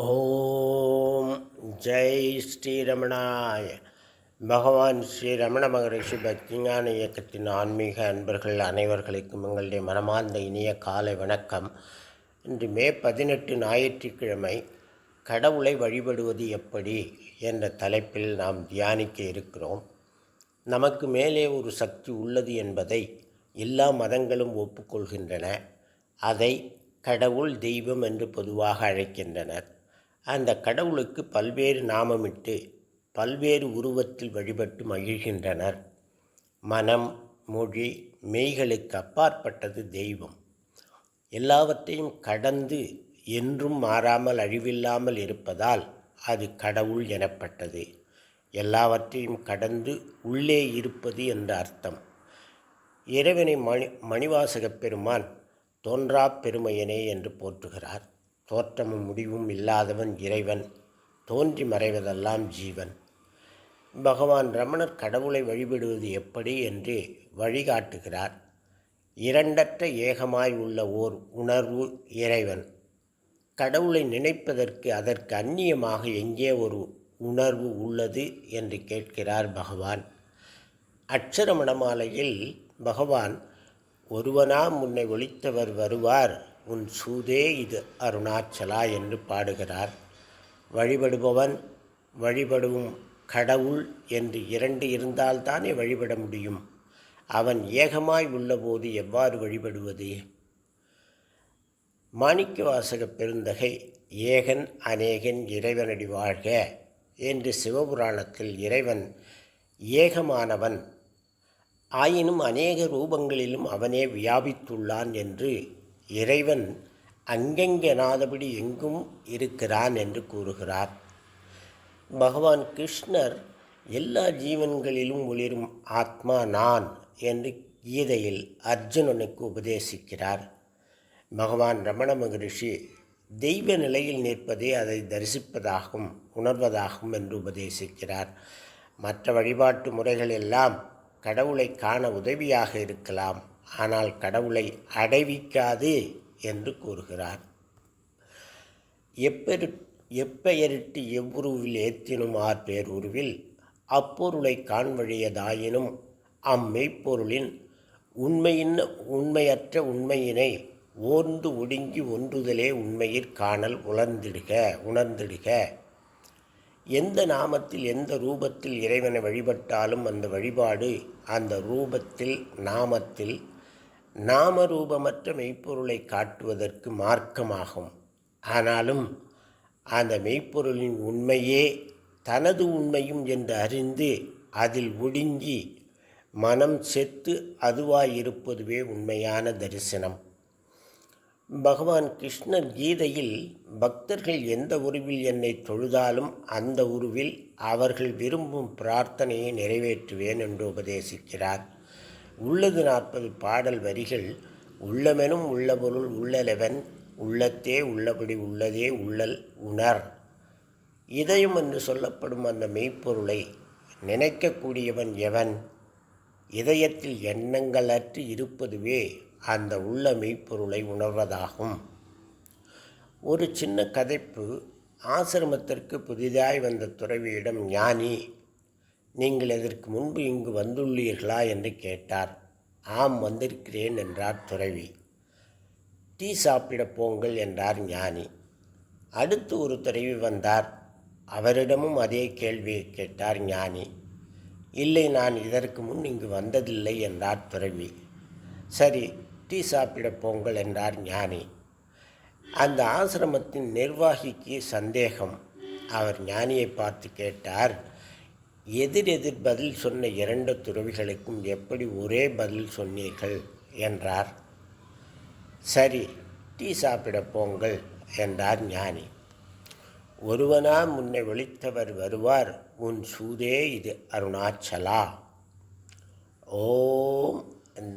ஓம் ஜெய் ஸ்ரீரமணாய. பகவான் ஸ்ரீ ரமண மகரிஷி பக்திஞான இயக்கத்தின் ஆன்மீக அன்பர்கள் அனைவர்களுக்கும் எங்களுடைய மனமார்ந்த இனிய காலை வணக்கம். இன்று மே பதினெட்டு ஞாயிற்றுக்கிழமை கடவுளை வழிபடுவது எப்படி என்ற தலைப்பில் நாம் தியானிக்க இருக்கிறோம். நமக்கு மேலே ஒரு சக்தி உள்ளது என்பதை எல்லா மதங்களும் ஒப்புக்கொள்கின்றன. அதை கடவுள் தெய்வம் என்று பொதுவாக அழைக்கின்றனர். அந்த கடவுளுக்கு பல்வேறு நாமமிட்டு பல்வேறு உருவத்தில் வழிபட்டு மகிழ்கின்றனர். மனம் மொழி மெய்களுக்கு அப்பாற்பட்டது தெய்வம். எல்லாவற்றையும் கடந்து என்றும் மாறாமல் அழிவில்லாமல் இருப்பதால் அது கடவுள் எனப்பட்டது. எல்லாவற்றையும் கடந்து உள்ளே இருப்பது என்ற அர்த்தம். இறைவனை மணி மணிவாசகப் பெருமான் தோன்றா பெருமையனே என்று போற்றுகிறார். தோற்றமும் முடிவும் இல்லாதவன் இறைவன். தோன்றி மறைவதெல்லாம் ஜீவன். பகவான் ரமணர் கடவுளை வழிபடுவது எப்படி என்று வழிகாட்டுகிறார். இரண்டற்ற ஏகமாய் உள்ள ஓர் உணர்வு இறைவன். கடவுளை நினைப்பதற்கு அதற்கு அந்நியமாக எங்கே ஒரு உணர்வு உள்ளது என்று கேட்கிறார் பகவான். அட்சரமணமாலையில் பகவான் ஒருவனாம் முன்னை ஒழித்தவர் வருவார் உன் சூதே இது அருணாச்சலா என்று பாடுகிறார். வழிபடுபவன் வழிபடும் கடவுள் என்று இரண்டு இருந்தால்தானே வழிபட முடியும். அவன் ஏகமாய் உள்ளபோது எவ்வாறு வழிபடுவது? மாணிக்க வாசக பெருந்தகை ஏகன் அநேகன் இறைவனடி வாழ்க என்று சிவபுராணத்தில் இறைவன் ஏகமானவன் ஆயினும் அநேக ரூபங்களிலும் அவனே வியாபித்துள்ளான் என்று இறைவன் அங்கெங்கெனாதபடி எங்கும் இருக்கிறான் என்று கூறுகிறார். பகவான் கிருஷ்ணர் எல்லா ஜீவன்களிலும் ஒளிரும் ஆத்மா நான் என்று கீதையில் அர்ஜுனனுக்கு உபதேசிக்கிறார். பகவான் ரமண மகரிஷி தெய்வ நிலையில் நிற்பதே அதை தரிசிப்பதாகும் உணர்வதாகும் என்று உபதேசிக்கிறார். மற்ற வழிபாட்டு முறைகள் எல்லாம் கடவுளை காண உதவியாக இருக்கலாம் ஆனால் கடவுளை அடைவிக்காது என்று கூறுகிறார். எப்பெரு எப்பெயரிட்டு எவ்வுருவில் ஏத்தினும் ஆர் பேருருவில் அப்பொருளை காண்வழியதாயினும் அம்மெய்ப்பொருளின் உண்மையின் உண்மையற்ற உண்மையினை ஓர்ந்து ஒடுங்கி ஒன்றுதலே உண்மையிற் காணல் உணர்ந்திடுக உணர்ந்திடுக. எந்த நாமத்தில் எந்த ரூபத்தில் இறைவனை வழிபட்டாலும் அந்த வழிபாடு அந்த ரூபத்தில் நாமத்தில் நாம ரூபமற்ற மெய்ப்பொருளை காட்டுவதற்கு மார்க்கமாகும். ஆனாலும் அந்த மெய்ப்பொருளின் உண்மையே தனது உண்மையும் என்று அறிந்து அதில் ஒடுங்கி மனம் செத்து அதுவாயிருப்பதுவே உண்மையான தரிசனம். பகவான் கிருஷ்ணர் கீதையில் பக்தர்கள் எந்த உருவில் என்னை தொழுதாலும் அந்த உருவில் அவர்கள் விரும்பும் பிரார்த்தனையை நிறைவேற்றுவேன் என்று உபதேசிக்கிறார். உள்ளது நாற்பது பாடல் வரிகள். உள்ளமெனும் உள்ள பொருள் உள்ளலவன் உள்ளத்தே உள்ளபடி உள்ளதே உள்ளல் உணர். இதயம் என்று சொல்லப்படும் அந்த மெய்ப்பொருளை நினைக்கக்கூடியவன் எவன்? இதயத்தில் எண்ணங்களற்று இருப்பதுவே அந்த உள்ள மெய்ப்பொருளை உணர்வதாகும். ஒரு சின்ன கதைப்பு ஆசிரமத்திற்கு புதிதாய் வந்த துறவியிடம் ஞானி நீங்கள் இதற்கு முன்பு இங்கு வந்துள்ளீர்களா? என்று கேட்டார். ஆம் வந்திருக்கிறேன் என்றார் துறவி. டீ சாப்பிடப் போங்கள் என்றார் ஞானி. அடுத்து ஒரு துறவி வந்தார். அவரிடமும் அதே கேள்வியை கேட்டார் ஞானி. இல்லை நான் இதற்கு முன் இங்கு வந்ததில்லை என்றார் துறவி. சரி டீ சாப்பிடப் போங்கள் என்றார் ஞானி. அந்த ஆசிரமத்தின் நிர்வாகிக்கு சந்தேகம். அவர் ஞானியை பார்த்து கேட்டார் எதிரெதிர் பதில் சொன்ன இரண்டு துறவிகளுக்கும் எப்படி ஒரே பதில் சொன்னீர்கள்? என்றார். சரி டீ சாப்பிடப் போங்கள் என்றார் ஞானி. ஒருவனா முன்னை ஒழித்தவர் வருவார் உன் சூதே இது அருணாச்சலா. ஓம்